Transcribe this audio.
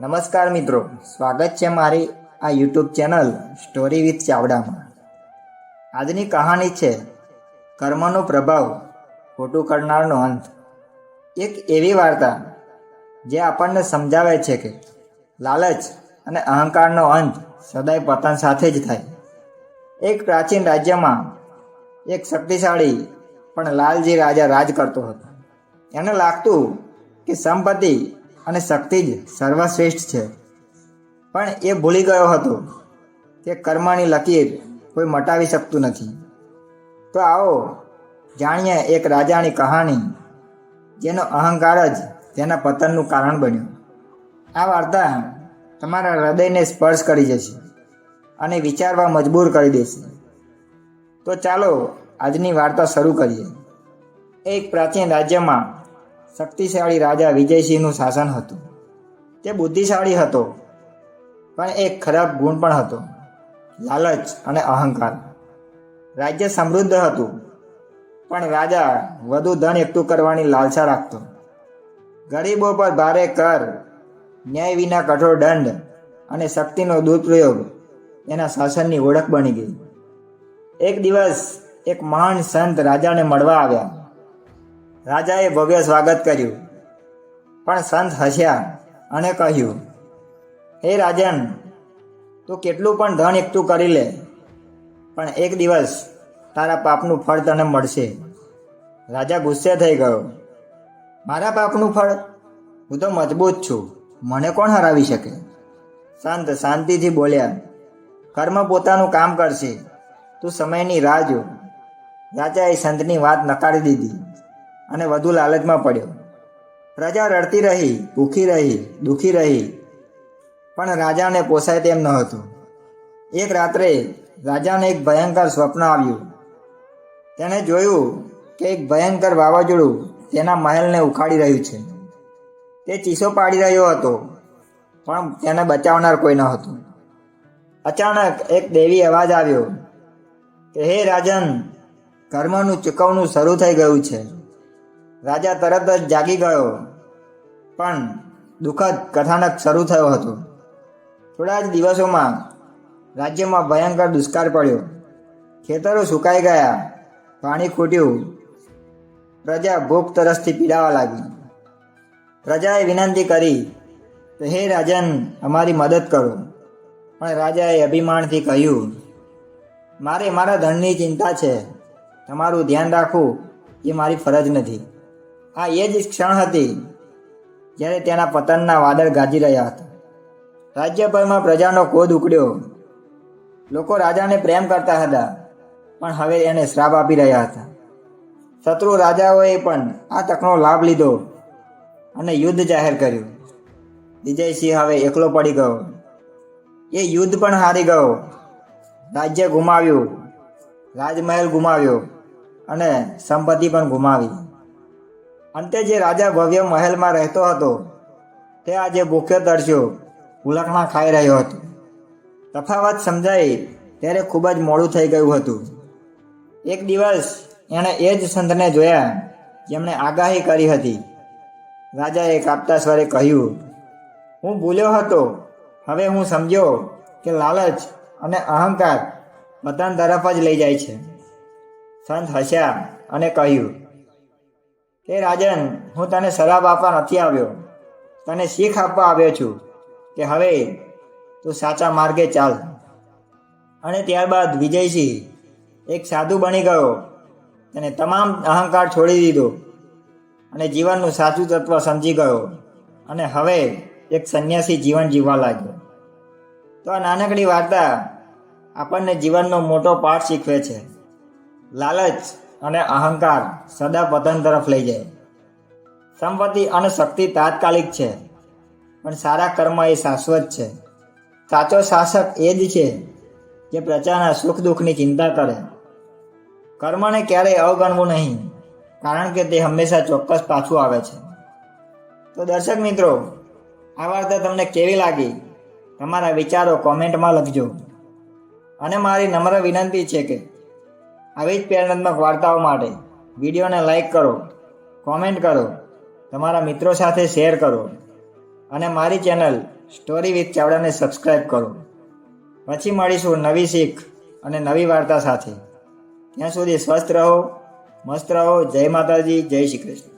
નમસ્કાર મિત્રો, સ્વાગત છે મારી આ યુટ્યુબ ચેનલ સ્ટોરી વિથ ચાવડામાં. આજની કહાની છે, કર્મનો પ્રભાવ, ખોટું કરનારનો અંત. એક એવી વાર્તા જે આપણને સમજાવે છે કે લાલચ અને અહંકારનો અંત સદાય પતન સાથે જ થાય. એક પ્રાચીન રાજ્યમાં એક શક્તિશાળી પણ લાલજી રાજા રાજ કરતો હતો. એને લાગતું કે સંપત્તિ અને શક્તિ જ સર્વશ્રેષ્ઠ છે. પણ એ ભૂલી ગયો હતો કે કર્મની લકીર કોઈ મટાવી શકતું નથી. તો આવો જાણીએ એક રાજાની કહાણી, જેનો અહંકાર જ તેના પતનનું કારણ બન્યું. આ વાર્તા તમારા હૃદયને સ્પર્શ કરી જશે અને વિચારવા મજબૂર કરી દેશે. તો ચાલો આજની વાર્તા શરૂ કરીએ. એક પ્રાચીન રાજ્યમાં શક્તિશાળી રાજા વિજયસિંહનું શાસન હતું. તે બુદ્ધિશાળી હતો, પણ એક ખરાબ ગુણ પણ હતો, લાલચ અને અહંકાર. રાજ્ય સમૃદ્ધ હતું, પણ રાજા વધુ ધન એકઠું કરવાની લાલસા રાખતો. ગરીબો પર ભારે કર, ન્યાય વિના કઠોર દંડ અને શક્તિનો દુરુપયોગ એના શાસનની ઓળખ બની ગઈ. એક દિવસ એક મહાન સંત રાજાને મળવા આવ્યા. રાજાએ ભવ્ય સ્વાગત કર્યું. પણ સંત હસ્યા અને કહ્યું, હે રાજન, તું કેટલું પણ ધન એકઠું કરી લે, પણ એક દિવસ તારા પાપનું ફળ તને મળશે. રાજા ગુસ્સે થઈ ગયો, મારા પાપનું ફળ? હું તો મજબૂત છું. મને કોણ હરાવી શકે? સંત શાંતિથી બોલ્યા, કર્મ પોતાનું કામ કરશે. તું સમયની રાહ જો. રાજાએ સંતની વાત નકારી દીધી. અને વધુ લાલચમાં પડ્યો. પ્રજા રડતી રહી, ભૂખી રહી, દુઃખી રહી, પણ રાજાને પોસાય તેમ ન હતું એક રાત્રે રાજાને એક ભયંકર સ્વપ્ન આવ્યું. તેણે જોયું કે એક ભયંકર વાવાઝોડું તેના મહેલને ઉખાડી રહ્યું છે. તે ચીસો પાડી રહ્યો હતો, પણ તેને બચાવનાર કોઈ ન હતું અચાનક એક દેવી અવાજ આવ્યો કે, હે રાજન, કર્મનું ચૂકવણું શરૂ થઈ ગયું છે. રાજા તરત જ જાગી ગયો. પણ દુઃખદ કથાનક શરૂ થયો હતો. થોડા જ દિવસોમાં રાજ્યમાં ભયંકર દુષ્કાળ પડ્યો. ખેતરો સુકાઈ ગયા. પાણી ખૂટ્યું. પ્રજા ભૂખ તરસથી પીડાવા લાગી. પ્રજાએ વિનંતી કરી કે, હે રાજન, અમારી મદદ કરો. પણ રાજાએ અભિમાનથી કહ્યું, મારે મારા ધનની ચિંતા છે. તમારું ધ્યાન રાખવું એ મારી ફરજ નથી. આ એ જ ક્ષણ હતી જ્યારે તેના પતનના વાદળ ગાજી રહ્યા હતા. રાજ્યભરમાં પ્રજાનો કોદ ઉકળ્યો. લોકો રાજાને પ્રેમ કરતા હતા, પણ હવે એને શ્રાપ આપી રહ્યા હતા. શત્રુ રાજાઓએ પણ આ તકનો લાભ લીધો અને યુદ્ધ જાહેર કર્યું. વિજયસિંહ હવે એકલો પડી ગયો. એ યુદ્ધ પણ હારી ગયો. રાજ્ય ગુમાવ્યું, રાજમહેલ ગુમાવ્યો અને સંપત્તિ પણ ગુમાવી. અંતે જે રાજા ભવ્ય મહેલમાં રહેતો હતો, તે આજે ભૂખ્યો તરસ્યો ઉલકણા ખાઈ રહ્યો હતો. તફાવત સમજાઈ ત્યારે ખૂબ જ મોડું થઈ ગયું હતું. એક દિવસ એણે એ જ સંતને જોયા જેમણે આગાહી કરી હતી. રાજાએ કાપતા સ્વરે કહ્યું, હું ભૂલ્યો હતો. હવે હું સમજ્યો કે લાલચ અને અહંકાર પતન તરફ જ લઈ જાય છે. સંત હસ્યા અને કહ્યું કે રાજન, હું તને શરાબ આપવા નથી આવ્યો. તને શીખ આપવા આવ્યો છું કે હવે તું સાચા માર્ગે ચાલ. અને ત્યારબાદ વિજયસિંહ એક સાધુ બની ગયો. તેને તમામ અહંકાર છોડી દીધો અને જીવનનું સાચું તત્વ સમજી ગયો અને હવે એક સંન્યાસી જીવન જીવવા લાગ્યો. તો આ નાનકડી વાર્તા આપણને જીવનનો મોટો પાઠ શીખવે છે. લાલચ અને અહંકાર સદા પતન તરફ લઈ જાય. સંપત્તિ અને શક્તિ તાત્કાલિક છે, પણ સારા કર્મ એ શાશ્વત છે. સાચો શાસક એ જ છે જે પ્રજાના સુખ દુઃખની ચિંતા કરે. કર્મને ક્યારેય અવગણવું નહીં, કારણ કે તે હંમેશા ચોક્કસ પાછું આવે છે. તો દર્શક મિત્રો, આ વાર્તા તમને કેવી લાગી? તમારા વિચારો કોમેન્ટમાં લખજો. અને મારી નમ્ર વિનંતી છે કે આવી જ પ્રેરણાત્મક વાર્તાઓ માટે. વિડીયોને લાઈક કરો, કોમેન્ટ કરો, તમારા મિત્રો સાથે શેર કરો અને મારી ચેનલ સ્ટોરી વિથ ચાવડાને સબસ્ક્રાઈબ કરો. પછી મળીશું નવી શીખ અને નવી વાર્તા સાથે. ત્યાં સુધી સ્વસ્થ રહો, મસ્ત રહો. જય માતાજી, જય શ્રી કૃષ્ણ.